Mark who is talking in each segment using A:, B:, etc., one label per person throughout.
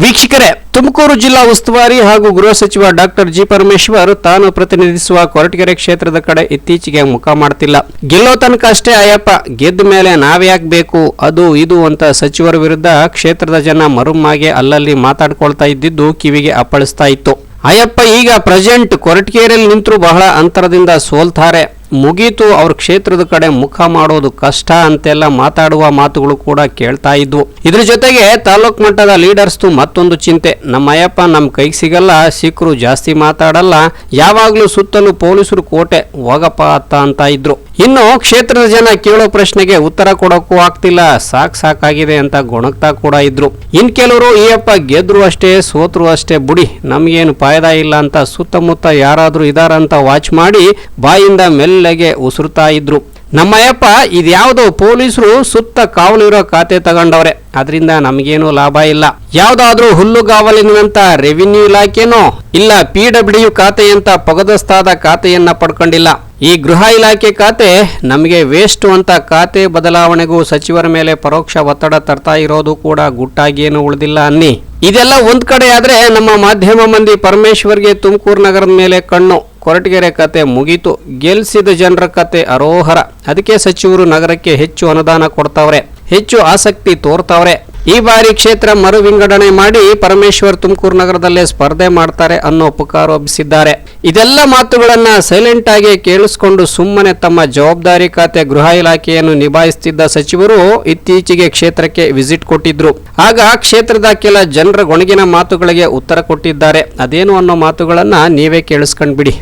A: ವೀಕ್ಷಕರೇ, ತುಮಕೂರು ಜಿಲ್ಲಾ ಉಸ್ತುವಾರಿ ಹಾಗೂ ಗೃಹ ಸಚಿವ ಡಾಕ್ಟರ್ ಜಿ. ಪರಮೇಶ್ವರ್ ತಾನು ಪ್ರತಿನಿಧಿಸುವ ಕೊರಟಗೆರೆ ಕ್ಷೇತ್ರದ ಕಡೆ ಇತ್ತೀಚೆಗೆ ಮುಖ ಮಾಡ್ತಿಲ್ಲ. ಗೆಲ್ಲೋ ತನಕ ಅಷ್ಟೇ ಅಯ್ಯಪ್ಪ, ಗೆದ್ದ ಮೇಲೆ ನಾವ್ಯಾಕ್ ಬೇಕು? ಅದು, ಇದು ಅಂತ ಸಚಿವರ ವಿರುದ್ಧ ಕ್ಷೇತ್ರದ ಜನ ಮರುಮ್ಮಾಗೆ ಅಲ್ಲಲ್ಲಿ ಮಾತಾಡ್ಕೊಳ್ತಾ ಇದ್ದಿದ್ದು ಕಿವಿಗೆ ಅಪ್ಪಳಿಸ್ತಾ ಇತ್ತು. ಅಯ್ಯಪ್ಪ ಈಗ ಪ್ರೆಸೆಂಟ್ ಕೊರಟಗೆರೆಯಲ್ಲಿ ನಿಂತರೂ ಬಹಳ ಅಂತರದಿಂದ ಸೋಲ್ತಾರೆ. ಮುಗೀತು, ಅವ್ರ ಕ್ಷೇತ್ರದ ಕಡೆ ಮುಖ ಮಾಡೋದು ಕಷ್ಟ ಅಂತೆಲ್ಲ ಮಾತಾಡುವ ಮಾತುಗಳು ಕೂಡ ಕೇಳ್ತಾ ಇದ್ವು. ಇದ್ರ ಜೊತೆಗೆ ತಾಲೂಕ್ ಮಟ್ಟದ ಲೀಡರ್ಸ್ದು ಮತ್ತೊಂದು ಚಿಂತೆ. ನಮ್ಮ ಅಯ್ಯಪ್ಪ ನಮ್ಮ ಕೈಗೆ ಸಿಗಲ್ಲ ಸಿಕ್ಕರು ಜಾಸ್ತಿ ಮಾತಾಡಲ್ಲ, ಯಾವಾಗ್ಲೂ ಸುತ್ತಲೂ ಪೊಲೀಸರು ಕೋಟೆ ಹೋಗಪ್ಪ ಅತ್ತ ಅಂತ ಇದ್ರು. ಇನ್ನು ಕ್ಷೇತ್ರದ ಜನ ಕೇಳೋ ಪ್ರಶ್ನೆಗೆ ಉತ್ತರ ಕೊಡೋಕ್ಕೂ ಆಗ್ತಿಲ್ಲ, ಸಾಕ್ ಸಾಕಾಗಿದೆ ಅಂತ ಗೊಣಗ್ತಾ ಕೂಡ ಇದ್ರು. ಇನ್ ಕೆಲವರು, ಈಯಪ್ಪ, ಗೆದ್ರು ಅಷ್ಟೇ, ಸೋತ್ರು ಅಷ್ಟೇ, ಬುಡಿ, ನಮ್ಗೇನು ಫಾಯ್ದಾ ಇಲ್ಲ ಅಂತ ಸುತ್ತಮುತ್ತ ಯಾರಾದ್ರೂ ಇದಾರಂತ ವಾಚ್ ಮಾಡಿ, ಬಾಯಿಂದ ಮೆಲ್ಲಗೆ ಉಸುರುತ್ತಾ ಇದ್ರು ನಮ್ಮಯ್ಯಪ್ಪ ಇದ್ಯಾವುದೋ ಪೊಲೀಸರು ಸುತ್ತ ಕಾವಲಿರೋ ಖಾತೆ ತಗೊಂಡವ್ರೆ. ಅದರಿಂದ ನಮಗೇನು ಲಾಭ ಇಲ್ಲ. ಯಾವ್ದಾದ್ರೂ ಹುಲ್ಲುಗಾವಲಿನಂತ ರೆವಿನ್ಯೂ ಇಲಾಖೆನೋ ಇಲ್ಲ ಪಿ ಡಬ್ಲ್ಯೂ ಖಾತೆ ಅಂತ ಪಗದಸ್ತಾದ ಖಾತೆಯನ್ನ ಪಡ್ಕೊಂಡಿಲ್ಲ. ಈ ಗೃಹ ಇಲಾಖೆ ಖಾತೆ ನಮಗೆ ವೇಸ್ಟ್ ಅಂತ ಖಾತೆ ಬದಲಾವಣೆಗೂ ಸಚಿವರ ಮೇಲೆ ಪರೋಕ್ಷ ಒತ್ತಡ ತರ್ತಾ ಇರೋದು ಕೂಡ ಗುಟ್ಟಾಗೇನು ಉಳಿದಿಲ್ಲ ಅನ್ನಿ. ಇದೆಲ್ಲ ಒಂದ್ ಕಡೆ ಆದ್ರೆ ನಮ್ಮ ಮಾಧ್ಯಮ ಮಂದಿ ಪರಮೇಶ್ವರ್ಗೆ ತುಮಕೂರು ನಗರದ ಮೇಲೆ ಕಣ್ಣು. ಕೊರಟಗೆರೆ ಕತೆ ಮುಗೀತು. ಗೆಲ್ಸಿದ ಜನರ ಕತೆ ಅರೋಹರ. ಅದಕ್ಕೆ ಸಚಿವರು ನಗರಕ್ಕೆ ಹೆಚ್ಚು ಅನುದಾನ ಕೊಡ್ತಾವ್ರೆ. ಹೆಚ್ಚು ಆಸಕ್ತಿ ತೋರ್ತಾವ್ರೆ. ಈ ಬಾರಿ ಕ್ಷೇತ್ರ ಮರು ವಿಂಗಡಣೆ ಮಾಡಿ ಪರಮೇಶ್ವರ್ ತುಮಕೂರು ನಗರದಲ್ಲೇ ಸ್ಪರ್ಧೆ ಮಾಡ್ತಾರೆ ಅನ್ನೋ ಪುಕಾರೋಪಿಸಿದ್ದಾರೆ ಇದೆಲ್ಲ ಮಾತುಗಳನ್ನ ಸೈಲೆಂಟ್ ಆಗಿ ಕೇಳಿಸಿಕೊಂಡು ಸುಮ್ಮನೆ ತಮ್ಮ ಜವಾಬ್ದಾರಿ ಖಾತೆ ಗೃಹ ಇಲಾಖೆಯನ್ನು ನಿಭಾಯಿಸುತ್ತಿದ್ದ ಸಚಿವರು ಇತ್ತೀಚೆಗೆ ಕ್ಷೇತ್ರಕ್ಕೆ ವಿಸಿಟ್ ಕೊಟ್ಟಿದ್ರು. ಆಗ ಕ್ಷೇತ್ರದ ಕೆಲ ಜನರ ಗೊಣಗಿನ ಮಾತುಗಳಿಗೆ ಉತ್ತರ ಕೊಟ್ಟಿದ್ದಾರೆ. ಅದೇನು ಅನ್ನೋ ಮಾತುಗಳನ್ನ ನೀವೇ ಕೇಳಿಸ್ಕೊಂಡ್ಬಿಡಿ.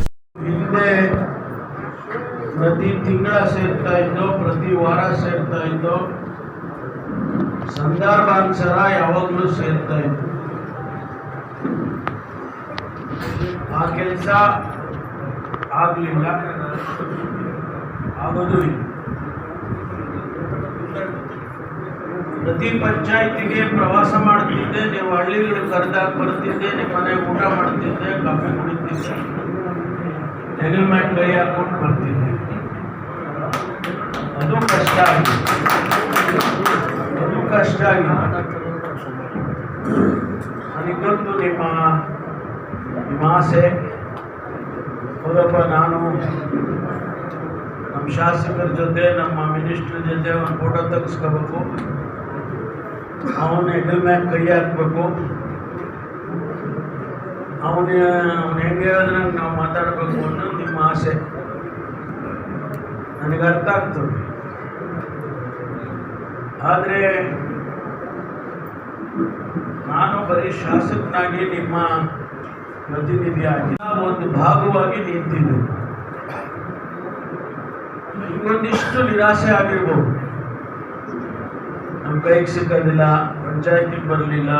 B: ಪ್ರತಿ ತಿಂಗಳ ಸೇರ್ತಾ ಇದ್ದೋ, ಪ್ರತಿ ವಾರ ಸೇರ್ತಾ ಇದ್ದೋ ಸಂದರ್ಭಾನುಸಾರ ಯಾವಾಗಲೂ ಸೇರ್ತಾ ಇತ್ತು. ಆ ಕೆಲಸ ಆಗಲಿಲ್ಲ. ಆಗೋದು ಇಲ್ಲ. ಪ್ರತಿ ಪಂಚಾಯತಿಗೆ ಪ್ರವಾಸ ಮಾಡ್ತಿದ್ದೆ, ನೀವು ಹಳ್ಳಿಗಳು ಕರೆದಾಗ ಬರ್ತಿದ್ದೆ, ನಿಮ್ಮ ಮನೆಗೆ ಊಟ ಮಾಡ್ತಿದ್ದೆ, ಕಾಫಿ ಕುಡಿತಿದ್ದೆ. ಹೆಗಲ್ ಮ್ಯಾಟ್ ಕೈ ಹಾಕೊಂಡು ಬರ್ತಿದ್ದೆ. ಅದು ಕಷ್ಟ ಆಗಿದೆ. ಆಗಿದೆ ನನಗೊಂದು ನಿಮ್ಮ ನಿಮ್ಮ ಹೌದಪ್ಪ ನಾನು ನಮ್ಮ ಶಾಸಕರ ಜೊತೆ, ನಮ್ಮ ಮಿನಿಸ್ಟ್ರ್ ಜೊತೆ ಒಂದು ಫೋಟೋ ತೆಗೆಸ್ಕೋಬೇಕು. ಅವನ ಹೆಗಲ್ ಮ್ಯಾಗ ಕೈ ಹಾಕ್ಬೇಕು. ಅವನ, ಅವನು ಹೆಂಗೆ ಹೇಳಿದ್ರಂಗೆ ನಾವು ಮಾತಾಡಬೇಕು ಅನ್ನೋ ನಿಮ್ಮ ಆಸೆ. ನನಗೆ ಅರ್ಥ ಆಗ್ತದೆ. ಆದರೆ ನಾನು ಬರೀ ಶಾಸಕನಾಗಿ ನಿಮ್ಮ ಪ್ರತಿನಿಧಿಯಾಗಿ ಒಂದು ಭಾಗವಾಗಿ ನಿಂತಿದ್ದು. ಇನ್ನೊಂದಿಷ್ಟು ನಿರಾಸೆ ಆಗಿರ್ಬೋದು. ನಮ್ಮ ಕೈಗೆ ಸಿಕ್ಕೋದಿಲ್ಲ, ಪಂಚಾಯತಿಗೆ ಬರಲಿಲ್ಲ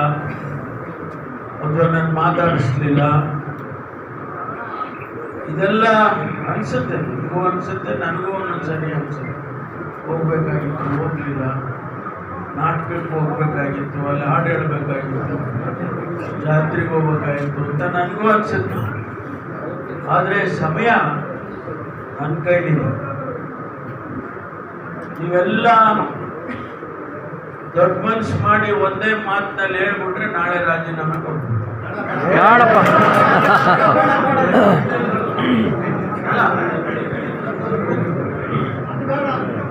B: ಅಥವಾ ನನ್ನ ಮಾತಾಡಿಸ್ಲಿಲ್ಲ. ಇದೆಲ್ಲ ಅನಿಸುತ್ತೆ, ನಿಮಗೂ ಅನಿಸುತ್ತೆ, ನನಗೂ ಒಂದೊಂದ್ಸರಿ ಅನಿಸುತ್ತೆ. ಹೋಗ್ಬೇಕಾಗಿತ್ತು, ಹೋಗಲಿಲ್ಲ. ನಾಟಕಕ್ಕೆ ಹೋಗ್ಬೇಕಾಗಿತ್ತು ಅಲ್ಲಿ ಹಾಡು ಹೇಳಬೇಕಾಗಿತ್ತು ಜಾತ್ರೆಗೆ ಹೋಗ್ಬೇಕಾಗಿತ್ತು ಅಂತ ನನಗೂ ಅನಿಸುತ್ತೆ. ಆದರೆ ಸಮಯ ನನ್ನ ಕೈಲಿದೆ. ನೀವೆಲ್ಲ ದೊಡ್ಡ ಮನ್ಸು ಮಾಡಿ ಒಂದೇ ಮಾತಿನಲ್ಲಿ ಹೇಳ್ಬಿಟ್ರೆ ನಾಳೆ ರಾಜೀನಾಮೆ ಅಲ್ಲ?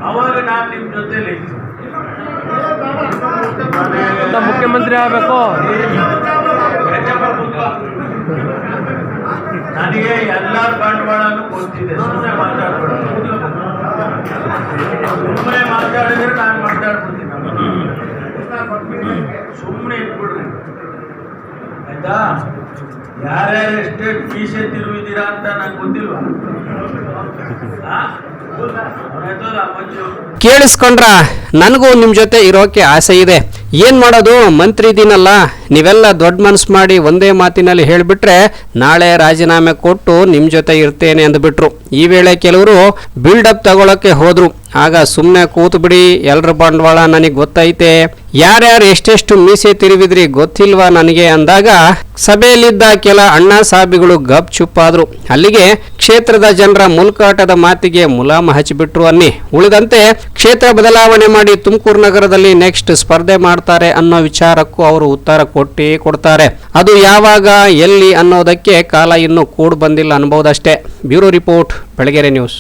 B: ಅವಾಗ ನಾನು ನಿಮ್ಮ ಜೊತೆಲಿ ಇರ್ತೀನಿ.
C: ಅಂತ ಮುಖ್ಯಮಂತ್ರಿ ಆಗಬೇಕು.
B: ನನಗೆ ಎಲ್ಲರ ಬಂಡವಾಳನೂ ಗೊತ್ತಿದೆ. ಸುಮ್ಮನೆ ಮಾತಾಡ್ಬಿಡ್ತೀನಿ ಸುಮ್ಮನೆ ಮಾತಾಡಿದ್ರೆ ನಾನು ಮಾತಾಡ್ಬಿಡ್ತೀನಿ ಸುಮ್ಮನೆ ಇಟ್ಬಿಡ್ರಿ. ಆಯ್ತಾ? ಯಾರ್ಯಾರು ಎಷ್ಟೇ ಫೀಸ್ ತಿರುವಿದ್ದೀರಾ ಅಂತ ನಂಗೆ ಗೊತ್ತಿಲ್ವಾ?
A: ಕೇಳಿಸ್ಕೊಂಡ್ರ, ನನಗೂ ನಿಮ್ಮ ಜೊತೆ ಇರೋಕೆ ಆಸೆ ಇದೆ. ಏನ್ ಮಾಡೋದು? ಮಂತ್ರಿ ಇದೀನಲ್ಲ ನೀವೆಲ್ಲ ದೊಡ್ಡ ಮನಸ್ಸು ಮಾಡಿ ಒಂದೇ ಮಾತಿನಲ್ಲಿ ಹೇಳಿಬಿಟ್ರೆ ನಾಳೆ ರಾಜೀನಾಮೆ ಕೊಟ್ಟು ನಿಮ್ಮ ಜೊತೆ ಇರ್ತೇನೆ ಅಂದ್ಬಿಟ್ರು. ಈ ವೇಳೆ ಕೆಲವರು ಬಿಲ್ಡಪ್ ತಗೊಳಕ್ಕೆ ಹೋದ್ರು. ಆಗ ಸುಮ್ಮನೆ ಕೂತು ಬಿಡಿ, ಎಲ್ರ ಬಂಡವಾಳ ನನಗೆ ಗೊತ್ತೈತೆ. ಯಾರ್ಯಾರು ಎಷ್ಟೆಷ್ಟು ಮೀಸೆ ತಿರುವಿದ್ರಿ ಗೊತ್ತಿಲ್ವಾ ನನಗೆ ಅಂದಾಗ ಸಭೆಯಲ್ಲಿದ್ದ ಕೆಲ ಅಣ್ಣ ಸಾಬಿಗಳು ಗಪ್ ಚುಪ್ಪಾದ್ರು ಅಲ್ಲಿಗೆ ಕ್ಷೇತ್ರದ ಜನರ ಮುಲ್ಕಾಟದ ಮಾತಿಗೆ ಮುಲಾಮ ಹಚ್ಚಿಬಿಟ್ರು ಅನ್ನಿ. ಉಳಿದಂತೆ ಕ್ಷೇತ್ರ ಬದಲಾವಣೆ ಮಾಡಿ ತುಮಕೂರು ನಗರದಲ್ಲಿ ನೆಕ್ಸ್ಟ್ ಸ್ಪರ್ಧೆ ಮಾಡ್ತಾರೆ ಅನ್ನೋ ವಿಚಾರಕ್ಕೂ ಅವರು ಉತ್ತರ ಕೊಟ್ಟೇ ಕೊಡ್ತಾರೆ. ಅದು ಯಾವಾಗ, ಎಲ್ಲಿ ಅನ್ನೋದಕ್ಕೆ ಕಾಲ ಇನ್ನೂ ಕೂಡ್ ಬಂದಿಲ್ಲ ಅನ್ಬೋದಷ್ಟೇ ಬ್ಯೂರೋ ರಿಪೋರ್ಟ್, ಬೆಳಗೆರೆ ನ್ಯೂಸ್.